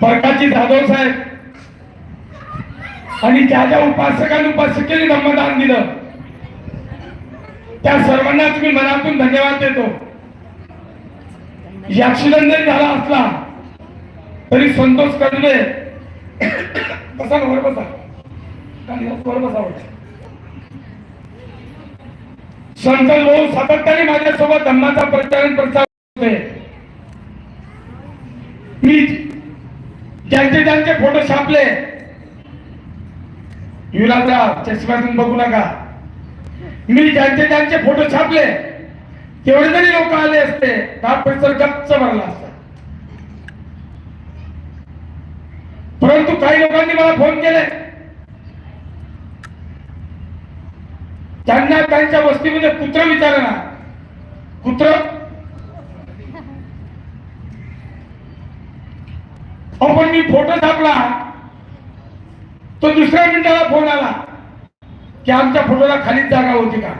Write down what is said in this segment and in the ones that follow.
परकाची जाधव साहेब. आणि ज्या ज्या उपासकांनी उपासकेने धम्मदान दिलं त्या सर्वांनाच मी मनातून धन्यवाद देतो. ऍक्सिडेंट जरी झाला असला तरी संतोष कडले बसा ना वर बसा. वर बसा संतोष भाऊ सातत्याने माझ्यासोबत धम्माचा प्रचार प्रसार होते मी ज्यांचे ज्यांचे फोटो छापले. युवराजराव चष्म्यातून बघू नका. मी ज्यांचे ज्यांचे फोटो छापले तेवढे जरी लोक आले असते तर हा परिसर गच्च भरला असता. परंतु काही लोकांनी मला फोन केले. त्यांना त्यांच्या वस्तीमध्ये कुत्र विचारणार. कुत्र? अहो पण मी फोटो छापला तो दुसऱ्या मिनिटाला फोन आला की आमच्या फोटोला खालीच जागा होती का?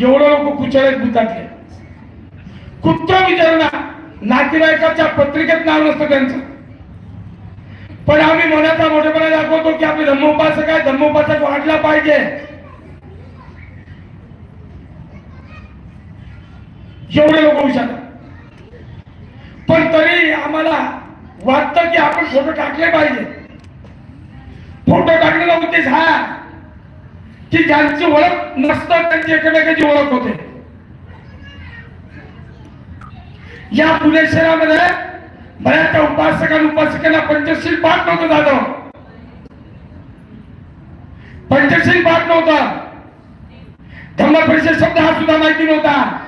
एवढं लोक कुचळत भूतातले कुत्र विचारणा नातेवाईकाच्या पत्रिकेत नाव नसतं त्यांचं. पण आम्ही मनाचा मोठेपणा दाखवतो की आपले धम्मोपासक आहे धम्मोपासक वाढला पाहिजे. एवढे लोक विचारतात आम्हाला वाटतं की आपण फोटो टाकले पाहिजे. फोटो टाकलेला उद्देश हा की ज्यांची ओळख नसतं त्यांची एकमेकाची ओळख होते. या पुणे शहरामध्ये बऱ्याचशा उपासकांना उपासकांना पंचशील पाठ नव्हतं झालं. पंचशील पाठ नव्हता. धम्म परिषद शब्द हा सुद्धा माहिती नव्हता.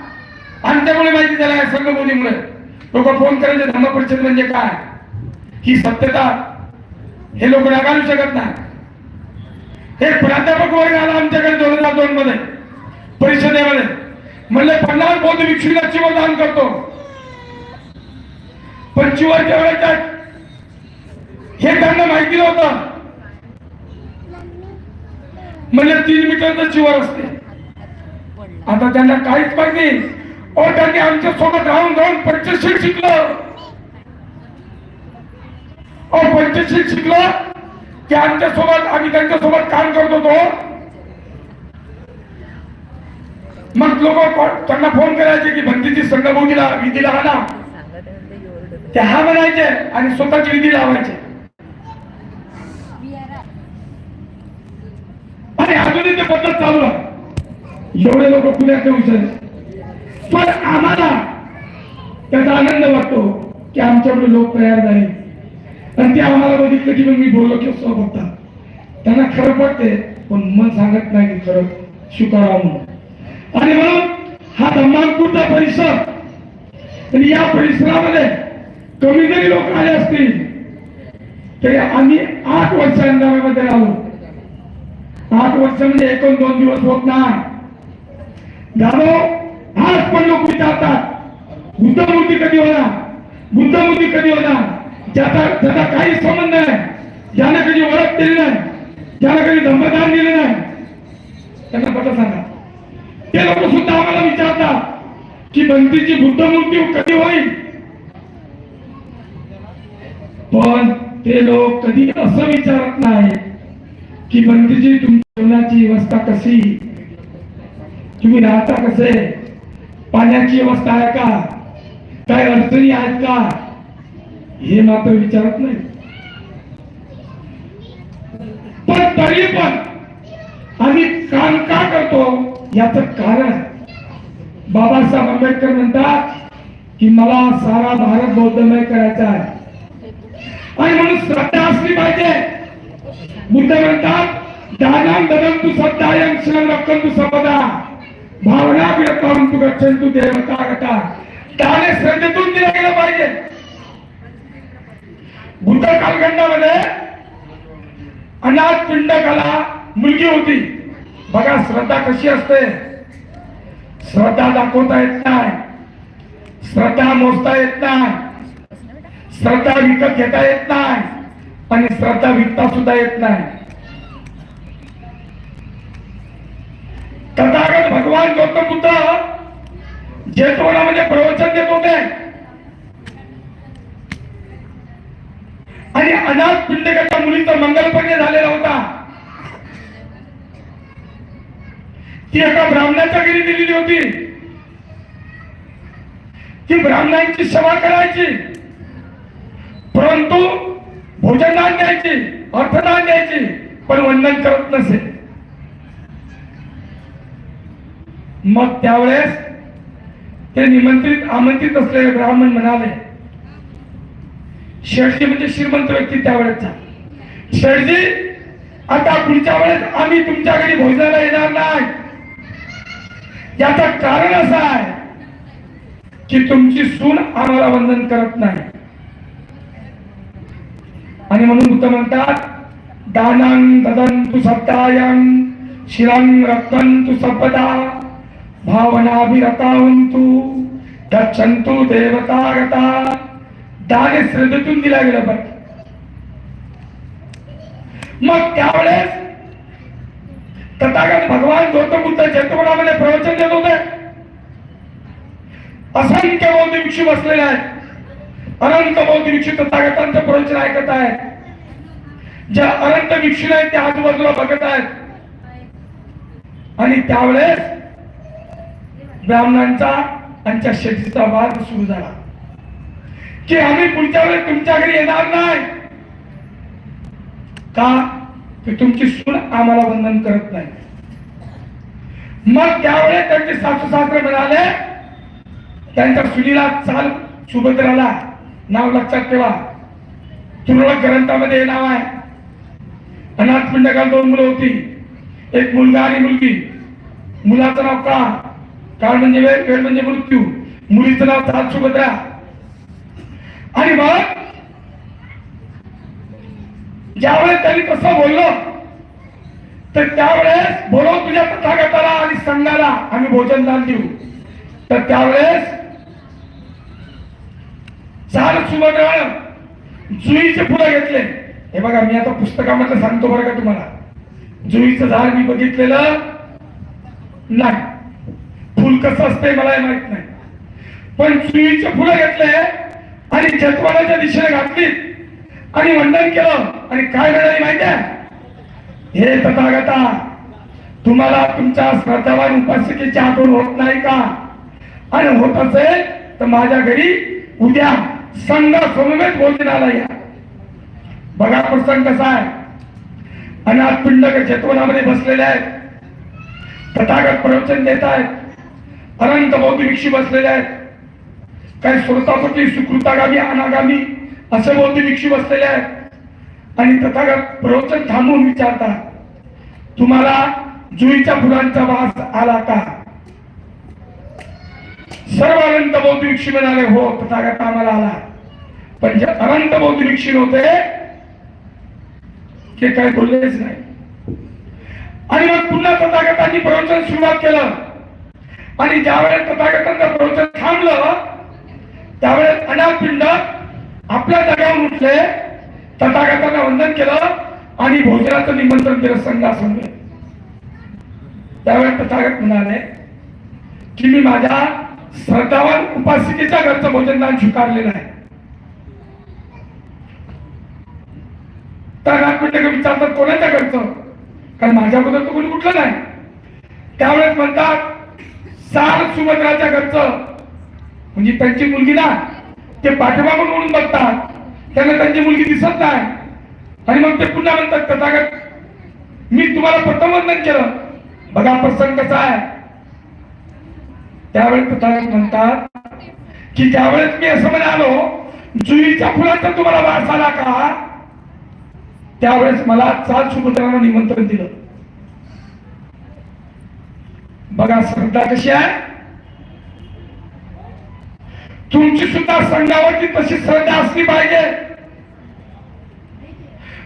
आणि त्यामुळे माहिती झाला या मुलीमुळे. लोक फोन करायचे धम्म परिषद म्हणजे काय? ही सत्यता हे लोक नाकारू शकत नाही. हे प्राध्यापक वर्ग आला आमच्याकडे दोन हजार दोन मध्ये परिषदेमध्ये. म्हणले पन्नास बौद्ध भिक्षूला चिवदान करतो. पण चिवर वेळेच्या हे त्यांना माहिती नव्हतं. म्हणजे तीन मीटरचं चिवर असते. आता त्यांना काहीच माहिती ओ त्यांनी आमच्यासोबत राहून राहून पंचशील शिकलं. ओ पंचशील शिकलं की आमच्यासोबत आम्ही त्यांच्यासोबत काम करत होतो. मग लोक त्यांना फोन करायचे की भंतीची विधी विधीला आणा ते हा म्हणायचे आणि स्वतःची विधी लावायचे. आणि अजूनही ते पद्धत चालू आहे. एवढे लोक पुण्यात विचार पण आम्हाला त्याचा आनंद वाटतो की आमच्याकडे लोक तयार झाले. आणि ते आम्हाला बघितलं की मग मी बोललो की असं बघता त्यांना खरं पडते पण मन सांगत नाही की खरं. स्वीकारा म्हणून. आणि म्हणून हा धम्मांपूरचा परिसर आणि या परिसरामध्ये कमी जरी लोक आले असतील तरी आम्ही आठ वर्ष अंधारामध्ये राहू. आठ वर्ष म्हणजे एकूण दोन दिवस होत नाही. जाधव आज पण लोक विचारतात. बुद्धमूर्ती कधी होणार? बुद्धमूर्ती कधी होणार? ज्याचा त्याचा काही संबंध नाही ज्याने कधी ओळख केली नाही ज्याने कधी धर्मदान दिले नाही. त्यांना पटलं सांगा. ते लोक सुद्धा आम्हाला विचारतात की बंदीची बुद्धमूर्ती कधी होईल? पण ते लोक कधी असं विचारत नाही की बंदीची तुमच्या जीवनाची व्यवस्था कशी? तुम्ही राहता कसे? पाण्याची व्यवस्था आहे का? काय अडचणी आहेत का? हे मात्र विचारत नाही. पण तरी पण आम्ही काम का करतो याच कारण बाबासाहेब आंबेडकर म्हणतात की मला सारा भारत बौद्धमय करायचा आहे. आणि म्हणून श्रद्धा असली पाहिजे. बुद्ध म्हणतात दानाम ददंतु सत्तायम श्रम तू संपदा भावना विरकांतु गच्छंतु देवता गटा त्याने श्रद्धेतून दिलं गेलं पाहिजे. भूतळ कालखंडामध्ये अनाथ पिंड कला मुलगी होती. बघा श्रद्धा कशी असते. श्रद्धा दाखवता येत नाही. श्रद्धा मोजता येत नाही. श्रद्धा विकत घेता येत नाही. आणि श्रद्धा विकता सुद्धा येत नाही. बुद्ध म्हणजे प्रवचन देत होते. आणि अनाथ पिंडकाच्या मुलीचा मंगलपण्य झालेला होता. ती एका ब्राह्मणाच्या घरी दिलेली होती. ती ब्राह्मणांची सेवा करायची. परंतु भोजनदान द्यायची अर्थदान द्यायची पण वंदन करत नसे. मग त्यावेळेस ते निमंत्रित आमंत्रित असलेले ब्राह्मण म्हणाले शेठजी म्हणजे श्रीमंत व्यक्ती त्यावेळेचा शेठजी आता पुढच्या वेळेस आम्ही तुमच्या घरी भोजनाला येणार नाही. याचं कारण असं आहे की तुमची सून आम्हाला वंदन करत नाही. आणि म्हणून बुद्ध म्हणतात दानं ददंतु सत्तायं शिरं तू सपदा. भावनाभिरतावंतु देवता गता दाने श्रद्धेतून दिला गेलं पाहिजे मग त्यावेळेस तथागत भगवान गौतम बुद्ध जैतवनामध्ये प्रवचन देत होते. असंख्य बौद्ध भिक्षू बसलेले आहेत. अनंत बौद्ध भिक्षू तथागतांचं प्रवचन ऐकत आहेत. ज्या अनंत भिक्षू आहेत त्या आजूबाजूला बघत आहेत. आणि त्यावेळेस ब्राह्मणांचा त्यांच्या शेतीचा वाद सुरू झाला. की आम्ही पुढच्या वेळेस तुमच्या घरी येणार नाही. का? की तुमची सून आम्हाला वंदन करत नाही. मग त्यावेळेस त्यांचे सासू सासरे म्हणाले त्यांच्या सुनीला चाल सुभद्राला नाव लक्षात ठेवा. तुरळक ग्रंथामध्ये हे नाव आहे. अनाथ पिंडकाला दोन मुलं होती. एक मुलगा आणि मुलगी. मुलाचं नाव का? काळ म्हणजे वेळ वेळ म्हणजे मृत्यू. मुलीचं नाव चाल सुभद्रा. आणि मग ज्यावेळेस त्यांनी तसं बोललो तर त्यावेळेस बोलव तुझ्या तथागताला आणि संघाला आम्ही भोजन दान देऊ. तर त्यावेळेस चार सुभद्रा जुईचे फुलं घेतले. हे बघा मी आता पुस्तकामधलं सांगतो बरं का तुम्हाला. जुईचं झाड मी बघितलेलं नाही. फुल कसं असतंय मला माहीत नाही. पण जुईचे फुलं घेतले आणि जतवानाच्या दिशेने घातली आणि वंदन केलं. आणि काय मिळाली माहिती आहे हे तथागता तुम्हाला तुमच्या श्रद्धावान उपासकीची आठवण होत नाही का? आणि होत असेल तर माझ्या घरी उद्या संघ समवेत भोजनाला या बघा प्रसंग कसा आहे. अनाथ पिंडक चेतवनामध्ये बसलेले आहेत. तथागत प्रवचन देत आहेत. अनंत बौद्ध भिक्षू बसलेले आहेत. काही श्रोतापती सुकृतागामी अनागामी असे बौद्ध भिक्षू बसलेले आहेत. आणि तथागत प्रवचन थांबवून विचारतात तुम्हाला जुईच्या फुलांचा वास आला का? सर्व अनंत बौद्ध भिक्षू म्हणाले हो तथागत आम्हाला आला. पण जे अनंत बौद्ध भिक्षू होते ते काही बोललेच नाही. आणि मग पुन्हा तथागतांनी प्रवचन सुरुवात केलं. आणि ज्यावेळेस तथागतांचं प्रवचन थांबलं त्यावेळेस अनापिंड आपल्या जागेवर उठले तथागतांना वंदन केलं आणि भोजनाचं निमंत्रण केलं संघासंग त्यावेळेस तथागत म्हणाले की मी माझ्या श्रद्धावान उपासिकेच्या घरचं भोजनदान स्वीकारलेलं आहे. तर नागपिंड विचारतात कोणाच्या घरचं? कारण माझ्याबद्दल तर कोणी कुठलं नाही. त्यावेळेस म्हणतात सार सुभद्राच्या घरचं. म्हणजे त्यांची मुलगी ना ते पाठीमागून म्हणून बघतात. त्यांना त्यांची मुलगी दिसत नाही. आणि मग ते पुन्हा म्हणतात तथागत मी तुम्हाला प्रथम वंदन केलं. बघा प्रसंग कसा आहे. त्यावेळेस तथागत म्हणतात की ज्यावेळेस मी असं म्हणालो जुईच्या फुलाचा तुम्हाला वास आला का? त्यावेळेस मला चाल सुभद्रांना निमंत्रण दिलं. बघा श्रद्धा कशी आहे. तुमची सुद्धा संघावरती तशी श्रद्धा असली पाहिजे.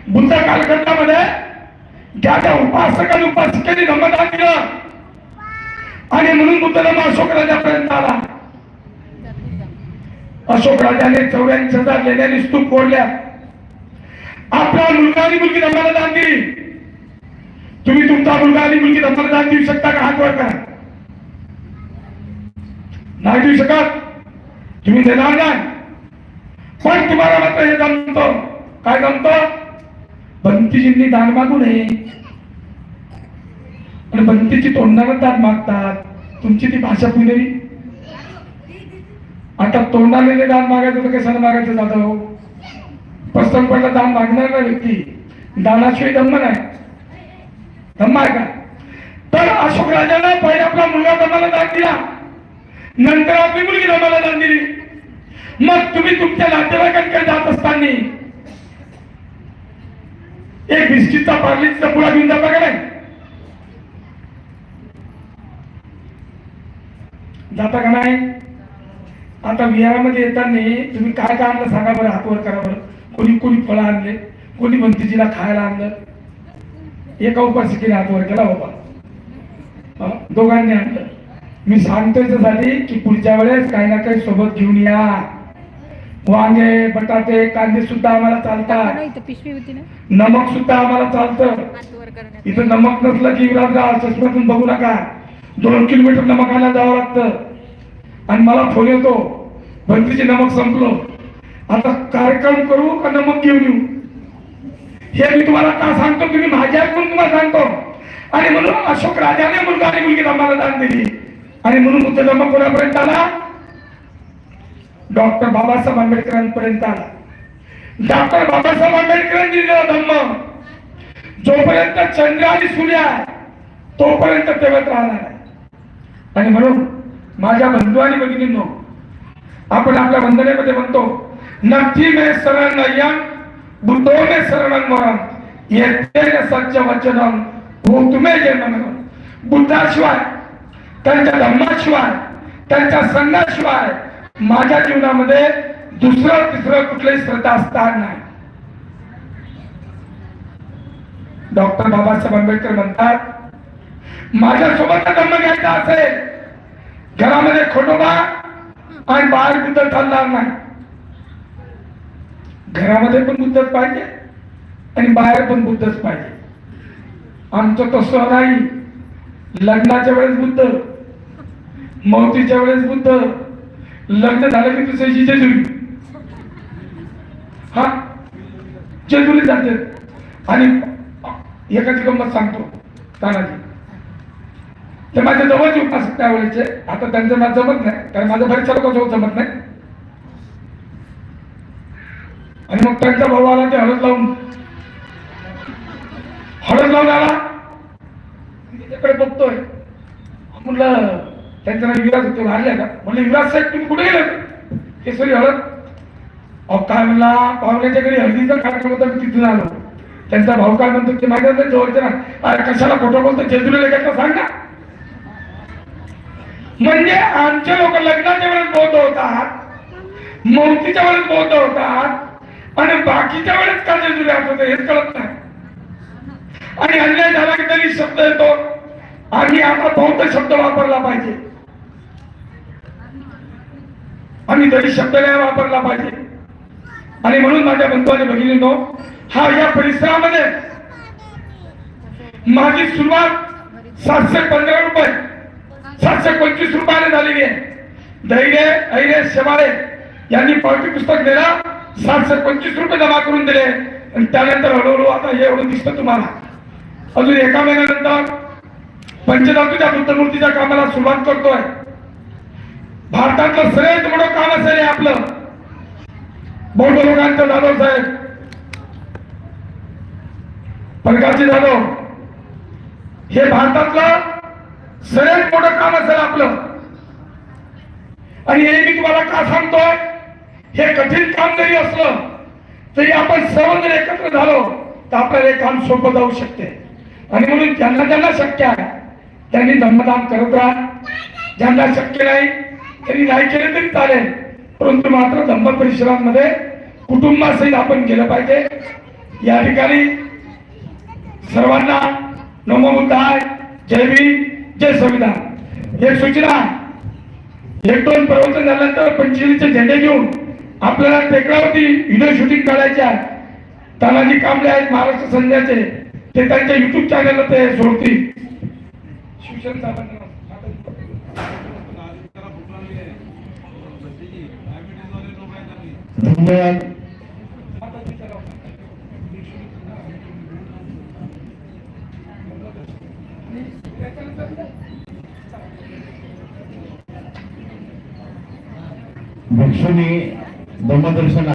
बुद्ध कालखंडामध्ये ज्या त्या उपासकाने आणि धम्मदान दिलं. आणि म्हणून बुद्ध धर्म अशोक राजापर्यंत आला. अशोक राजाने चौऱ्याऐंशी हजार लेण्याने स्तूप फोडल्या. आपला मुलगा आणि मुलगी धम्माला दान दिली. तुम्ही तुमचा मुलगा आणि मुलगी धम्माला दान देऊ शकता का? हात वर करा. नाही देऊ शकत. तुम्ही देणार नाही. पण तुम्हाला मात्र हे जमत. काय जमतं? बंतीजींनी दान मागू नये. आणि बंतीची तोंडानं दान मागतात. तुमची ती भाषा पुणेरी. आता तोंडाने दान मागायचं तर कशाला मागायचं जाधव हो? प्रसंग पडला दान नाही व्यक्ती. दानाशिवाय धम्म नाही. धम्मा का? तर अशोक राजाला पहिले आपला मुलगा धम्माला दान दिला. नंतर आपली मुलगी धम्माला दान दिली. मग तुम्ही तुमच्या नातेवाईकांकडे जात असताना एक बिस्किटचा पार्लीचा पुडा घेऊन जाता का नाही? जाता का नाही? आता विहारामध्ये येताना तुम्ही काय काय आणलं सांगा बरं हातवर करा बरं. कोणी कोणी फळं आणले कोणी बंतीजीला खायला आणलं एका उपासिकेने हातवर केला बाबा? दोघांनी आणलं. मी सांगतोय झाली की पुढच्या वेळेस काही ना काही सोबत घेऊन या. वांगे बटाटे कांदे सुद्धा आम्हाला चालतात. होती नमक सुद्धा आम्हाला चालतं. हात इथं नमक नसलं की विराजगाव चष्म्यातून बघू नका. दोन किलोमीटर नमक आणायला जावं लागतं. आणि मला फोन येतो. भंतीचे नमक संपलं. आता कार्यक्रम करू का नमक घेऊन येऊ? हे मी तुम्हाला का सांगतो तुम्ही माझ्या ऐकून तुम्हाला सांगतो. आणि म्हणून अशोक राजाने मुलगा आणि मुलगी आम्हाला दान दिली. आणि म्हणून बुद्ध धर्म कोणापर्यंत आला? डॉक्टर बाबासाहेब आंबेडकरांपर्यंत आला. डॉक्टर बाबासाहेब आंबेडकरांनी दिलेला धम्म जोपर्यंत चंद्र आणि सूर्य आहे तोपर्यंत तेवत राहणार आहे. आणि म्हणून माझ्या बंधू आणि भगिनींनो आपण आपल्या वंदनेमध्ये म्हणतो नक्की मे शरण नय्यम ബുദ്ധോനെ ശരണം शरण वरम येते सच्च वचनम हो तुम्ही बुद्धाशिवाय त्यांच्या धम्माशिवाय त्यांच्या संघाशिवाय माझ्या जीवनामध्ये दुसरं तिसरं कुठलंही श्रद्धा असणार नाही. डॉक्टर बाबासाहेब आंबेडकर म्हणतात माझ्या सोबत धम्म घ्यायचा असेल घरामध्ये खोटोबा आणि बाहेर बुद्ध चालणार नाही. घरामध्ये पण बुद्धच पाहिजे आणि बाहेर पण बुद्धच पाहिजे. आमचं तसं नाही. लग्नाच्या वेळेस बुद्ध मौतीच्या वेळेस बुद्ध. लग्न झालं की दुसऱ्याची जेजुरी. हा? जेजुरी जाते. आणि एकाची गंमत सांगतो तानाजी. ते माझ्या जवळचे उपासक त्यावेळेचे. आता त्यांचं माझं जमत नाही कारण माझं बरेचशा लोकांसोबत जमत नाही. आणि मग त्यांचा भाऊ आला ते हळद लावून हळद लावून आला. त्याच्याकडे बघतोय. म्हणलं त्यांचं नाव युवराज होतो वाढले का? म्हणलं युवराज साहेब तुम्ही कुठे गेले? केसरी हळद. अहो काय म्हणला पाहुण्याच्या घरी हळदीचा कार्यक्रम होता मी तिथून आलो. त्यांचा भाऊ काय म्हणतो ते माझ्या जवळचे ना. अरे कशाला खोटं बोलतो जेजुरीला गेला सांग ना. म्हणजे आमचे लोक लग्नाच्या वेळेस बौद्ध होतात. मौतीच्या वेळेस बौद्ध होतात. आणि बाकीच्या वेळेस का जेजुरी आठवते हेच कळत नाही. आणि अन्याय झाला की तरी शब्द येतो. आम्ही आता बहुतेक शब्द वापरला पाहिजे. आम्ही तरी शब्द नाही वापरला पाहिजे. आणि म्हणून माझ्या बंधू आणि हा या परिसरामध्ये माझी सुरुवात सातशे पंधरा रुपये सातशे पंचवीस रुपयाने झालेली आहे. धैर्य ऐरे शेवाळे यांनी पावती पुस्तक दिलं. सातशे पंचवीस रुपये जमा करून दिले. आणि त्यानंतर हळूहळू आता हे एवढं दिसतं तुम्हाला. अजून एका महिन्यानंतर पंचधातूच्या बुद्धमूर्तीच्या कामाला सुरुवात करतोय. भारतातलं सगळ्यात मोठं काम असेल हे आपलं. बौद्ध लोकांचं जाधव साहेब. परगाची जाधव. हे भारतातलं सगळ्यात मोठं काम असेल आपलं. आणि हे मी तुम्हाला का सांगतोय? हे कठीण काम जरी असलं तरी आपण सर्व जर एकत्र झालो तर आपल्याला हे काम सोपं जाऊ शकते. आणि म्हणून ज्यांना ज्यांना शक्य आहे त्यांनी धर्मदान करत राहा. ज्यांना शक्य नाही त्यांनी नाही केले तरी चालेल. परंतु मात्र धम्म परिसरांमध्ये कुटुंबासहित आपण गेलं पाहिजे. या ठिकाणी सर्वांना नमो बुद्धाय. जय भीम जय संविधान. एक सूचना एक दोन प्रवचन झाल्यानंतर पंचवीसचे झेंडे घेऊन आपल्याला टेकडावरती व्हिडिओ शूटिंग काढायच्या तानाजी कांबळे आहेत महाराष्ट्र संध्याचे ते त्यांच्या युट्यूब चॅनल ते सोडतील. धन्यवाद. भिक्षुनी బొమ్మ దర్శన